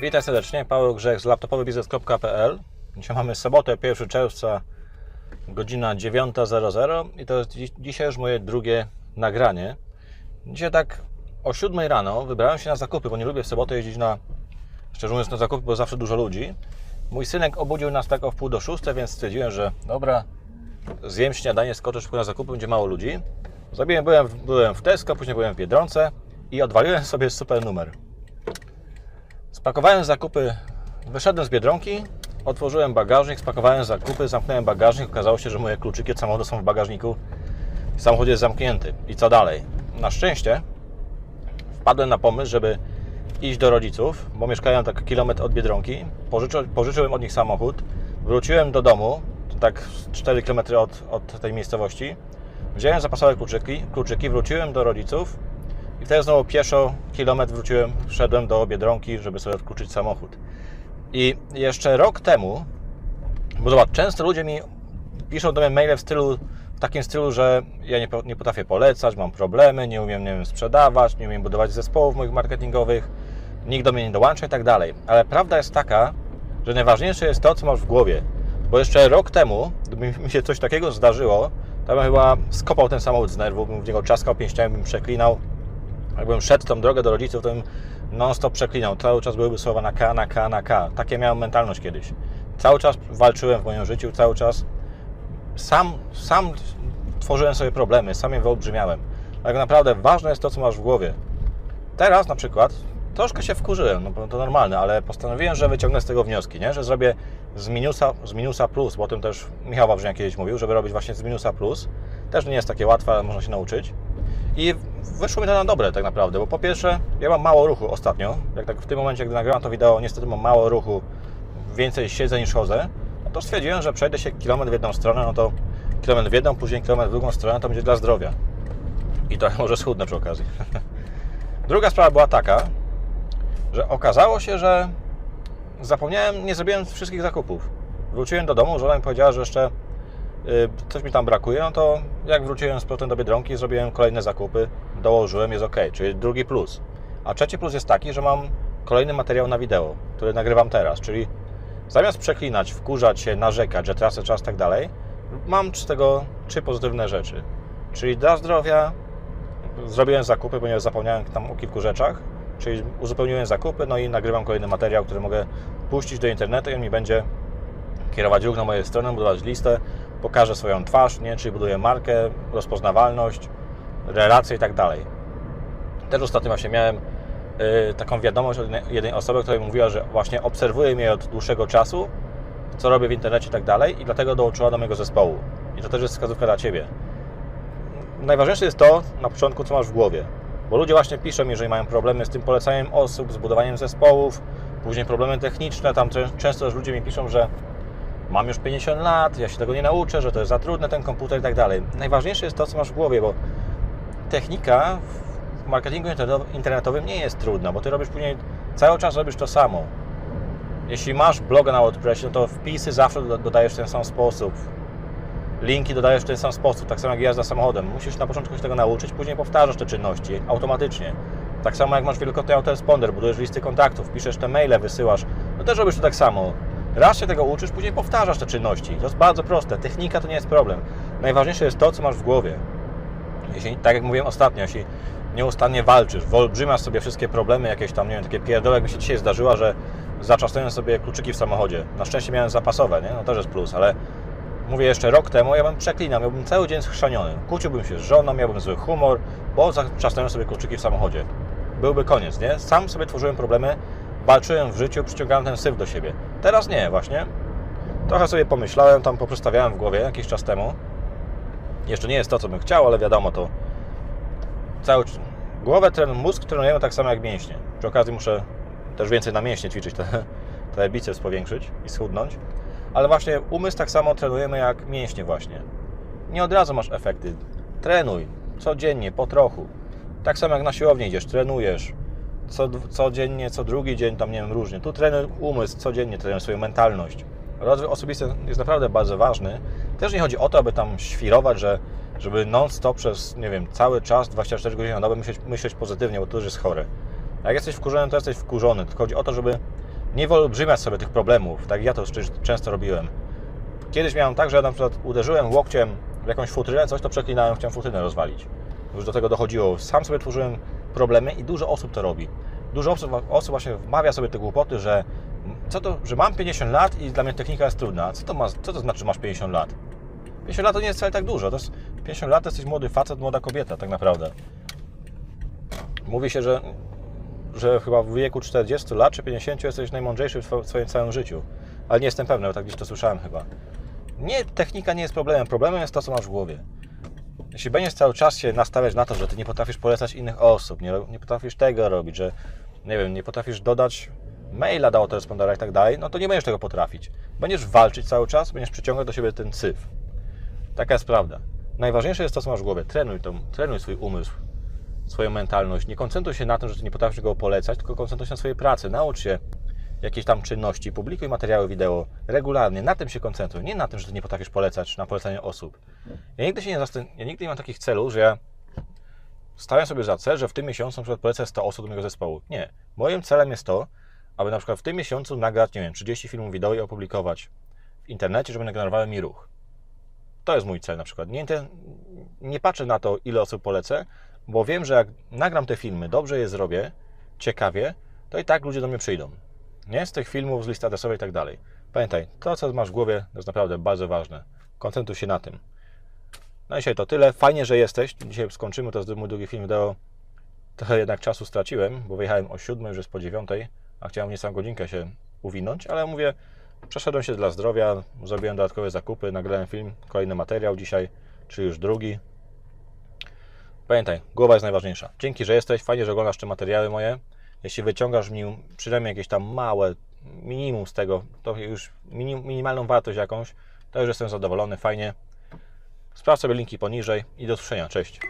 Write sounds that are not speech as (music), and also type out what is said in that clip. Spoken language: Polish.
Witam serdecznie, Paweł Grzech z laptopowybiznes.pl Dzisiaj mamy sobotę, 1 czerwca, godzina 9.00 i to jest dzi- dzisiaj już moje drugie nagranie. Dzisiaj tak o 7 rano wybrałem się na zakupy, bo nie lubię w sobotę jeździć na, szczerze mówiąc, na zakupy, bo zawsze dużo ludzi. Mój synek obudził nas tak o wpół do 6, więc stwierdziłem, że dobra, zjem śniadanie, skoczę szybko na zakupy, będzie mało ludzi. Zrobiłem, byłem, byłem w Tesco, później byłem w Biedronce i odwaliłem sobie super numer. Spakowałem zakupy, wyszedłem z Biedronki, otworzyłem bagażnik, spakowałem zakupy, zamknąłem bagażnik, okazało się, że moje kluczyki od samochodu są w bagażniku. Samochód jest zamknięty. I co dalej? Na szczęście wpadłem na pomysł, żeby iść do rodziców, bo mieszkają tak kilometr od Biedronki, Pożyczę, pożyczyłem od nich samochód, wróciłem do domu, tak 4 km od, od tej miejscowości, wziąłem zapasowe kluczyki, kluczyki, wróciłem do rodziców wtedy znowu pieszo kilometr wróciłem, wszedłem do Biedronki, żeby sobie odkluczyć samochód. I jeszcze rok temu, bo zobacz, często ludzie mi piszą do mnie maile w stylu, w takim stylu, że ja nie, nie potrafię polecać, mam problemy, nie umiem, nie wiem, sprzedawać, nie umiem budować zespołów moich marketingowych, nikt do mnie nie dołącza i tak dalej. Ale prawda jest taka, że najważniejsze jest to, co masz w głowie. Bo jeszcze rok temu, gdyby mi się coś takiego zdarzyło, to bym chyba skopał ten samochód z nerwu, bym w niego czaskał pięściami, bym przeklinał, jakbym szedł tą drogę do rodziców, to bym non-stop przeklinał. Cały czas byłyby słowa na K, na K, na K. Takie miałem mentalność kiedyś. Cały czas walczyłem w moim życiu, cały czas sam, sam tworzyłem sobie problemy, sam je wyolbrzymiałem. Tak naprawdę ważne jest to, co masz w głowie. Teraz na przykład troszkę się wkurzyłem, no to normalne, ale postanowiłem, że wyciągnę z tego wnioski, nie? że zrobię z minusa, z minusa plus, bo o tym też Michał Wawrzyniak kiedyś mówił, żeby robić właśnie z minusa plus. Też nie jest takie łatwe, ale można się nauczyć. I wyszło mi to na dobre tak naprawdę, bo po pierwsze, ja mam mało ruchu ostatnio. Jak tak w tym momencie, gdy nagrywam to wideo, niestety mam mało ruchu, więcej siedzę niż chodzę. No to stwierdziłem, że przejdę się kilometr w jedną stronę, no to kilometr w jedną, później kilometr w drugą stronę, to będzie dla zdrowia. I trochę (laughs) może schudnę przy okazji. (laughs) Druga sprawa była taka, że okazało się, że zapomniałem, nie zrobiłem wszystkich zakupów. Wróciłem do domu, żona mi powiedziała, że jeszcze coś mi tam brakuje, no to jak wróciłem z powrotem do Biedronki, zrobiłem kolejne zakupy, dołożyłem, jest ok, czyli drugi plus. A trzeci plus jest taki, że mam kolejny materiał na wideo, który nagrywam teraz, czyli zamiast przeklinać, wkurzać się, narzekać, że tracę czas tak dalej, mam z tego trzy pozytywne rzeczy. Czyli dla zdrowia, zrobiłem zakupy, ponieważ zapomniałem tam o kilku rzeczach, czyli uzupełniłem zakupy, no i nagrywam kolejny materiał, który mogę puścić do internetu i on mi będzie kierować ruch na moją stronę, budować listę, pokażę swoją twarz, nie? czyli buduję markę, rozpoznawalność, relacje i tak dalej. Też ostatnio właśnie miałem y, taką wiadomość od jednej- osoby, która mówiła, że właśnie obserwuje mnie od dłuższego czasu, co robię w internecie i tak dalej i dlatego dołączyła do mojego zespołu. I to też jest wskazówka dla Ciebie. Najważniejsze jest to na początku, co masz w głowie. Bo ludzie właśnie piszą że mają problemy z tym polecaniem osób, z budowaniem zespołów, później problemy techniczne. Tam czę- często też ludzie mi piszą, że mam już 50 lat, ja się tego nie nauczę, że to jest za trudne ten komputer i tak dalej. Najważniejsze jest to, co masz w głowie, bo technika w marketingu interneto- internetowym nie jest trudna, bo ty robisz później, cały czas robisz to samo. Jeśli masz bloga na WordPressie, no to wpisy zawsze do- dodajesz w ten sam sposób. Linki dodajesz w ten sam sposób, tak samo jak jazda samochodem. Musisz na początku się tego nauczyć, później powtarzasz te czynności automatycznie. Tak samo jak masz wielokrotny autoresponder, budujesz listy kontaktów, piszesz te maile, wysyłasz, no też robisz to tak samo. Raz się tego uczysz, później powtarzasz te czynności. To jest bardzo proste. Technika to nie jest problem. Najważniejsze jest to, co masz w głowie. Jeśli, tak jak mówiłem ostatnio, jeśli nieustannie walczysz, wyolbrzymiasz sobie wszystkie problemy, jakieś tam, nie wiem, takie pierdoły, jak mi się dzisiaj zdarzyła, że zaczastuję sobie kluczyki w samochodzie. Na szczęście miałem zapasowe, nie? No też jest plus, ale mówię jeszcze rok temu, ja bym przeklinał, miałbym cały dzień schrzaniony. Kłóciłbym się z żoną, miałbym zły humor, bo zaczastuję sobie kluczyki w samochodzie. Byłby koniec, nie? Sam sobie tworzyłem problemy, walczyłem w życiu, przyciągałem ten syf do siebie. Teraz nie, właśnie. Trochę sobie pomyślałem, tam poprzestawiałem w głowie jakiś czas temu. Jeszcze nie jest to, co bym chciał, ale wiadomo, to cały głowę, ten mózg trenujemy tak samo jak mięśnie. Przy okazji muszę też więcej na mięśnie ćwiczyć, te, te biceps powiększyć i schudnąć. Ale właśnie umysł tak samo trenujemy jak mięśnie właśnie. Nie od razu masz efekty. Trenuj codziennie, po trochu. Tak samo jak na siłowni idziesz, trenujesz. Co, codziennie, co drugi dzień, tam nie wiem, różnie. Tu trenuj umysł, codziennie trenuj swoją mentalność. Rozwój osobisty jest naprawdę bardzo ważny. Też nie chodzi o to, aby tam świrować, że żeby non-stop przez, nie wiem, cały czas, 24 godziny na dobę myśleć, myśleć pozytywnie, bo to już jest chore. Jak jesteś wkurzony, to jesteś wkurzony. Tylko chodzi o to, żeby nie wyolbrzymiać sobie tych problemów, tak ja to czę- często robiłem. Kiedyś miałem tak, że ja na przykład uderzyłem łokciem w jakąś futrynę, coś to przeklinałem, chciałem futrynę rozwalić. Już do tego dochodziło. Sam sobie tworzyłem problemy i dużo osób to robi. Dużo osób, osób właśnie wmawia sobie te głupoty, że co to, że mam 50 lat i dla mnie technika jest trudna. Co to, ma, co to znaczy, że masz 50 lat? 50 lat to nie jest wcale tak dużo. To jest, 50 lat to jesteś młody facet, młoda kobieta, tak naprawdę. Mówi się, że, że chyba w wieku 40 lat czy 50 jesteś najmądrzejszy w swoim całym życiu. Ale nie jestem pewny, bo tak gdzieś to słyszałem chyba. Nie, technika nie jest problemem. Problemem jest to, co masz w głowie. Jeśli będziesz cały czas się nastawiać na to, że ty nie potrafisz polecać innych osób, nie, nie potrafisz tego robić, że nie wiem, nie potrafisz dodać maila do autorespondera i tak dalej, no to nie będziesz tego potrafić. Będziesz walczyć cały czas, będziesz przyciągać do siebie ten syf. Taka jest prawda. Najważniejsze jest to, co masz w głowie. Trenuj, to, trenuj swój umysł, swoją mentalność. Nie koncentruj się na tym, że ty nie potrafisz go polecać, tylko koncentruj się na swojej pracy. Naucz się jakiejś tam czynności, publikuj materiały wideo regularnie. Na tym się koncentruj, nie na tym, że ty nie potrafisz polecać, na polecanie osób. Ja nigdy się nie zastan- ja nigdy nie mam takich celów, że ja stawiam sobie za cel, że w tym miesiącu na przykład polecę 100 osób do mojego zespołu. Nie. Moim celem jest to, aby na przykład w tym miesiącu nagrać, nie wiem, 30 filmów wideo i opublikować w internecie, żeby generowały mi ruch. To jest mój cel na przykład. Nie, ten, nie patrzę na to, ile osób polecę, bo wiem, że jak nagram te filmy, dobrze je zrobię, ciekawie, to i tak ludzie do mnie przyjdą. Nie? Z tych filmów, z listy adresowej i tak dalej. Pamiętaj, to co masz w głowie to jest naprawdę bardzo ważne. Koncentruj się na tym. No i dzisiaj to tyle. Fajnie, że jesteś. Dzisiaj skończymy, to jest mój drugi film wideo. Trochę jednak czasu straciłem, bo wyjechałem o 7, już jest po 9, a chciałem niecałą godzinkę się uwinąć, ale mówię, przeszedłem się dla zdrowia, zrobiłem dodatkowe zakupy, nagrałem film, kolejny materiał dzisiaj, czy już drugi. Pamiętaj, głowa jest najważniejsza. Dzięki, że jesteś, fajnie, że oglądasz te materiały moje. Jeśli wyciągasz mi przynajmniej jakieś tam małe minimum z tego, to już minim, minimalną wartość jakąś, to już jestem zadowolony, fajnie. Sprawdź sobie linki poniżej i do usłyszenia. Cześć.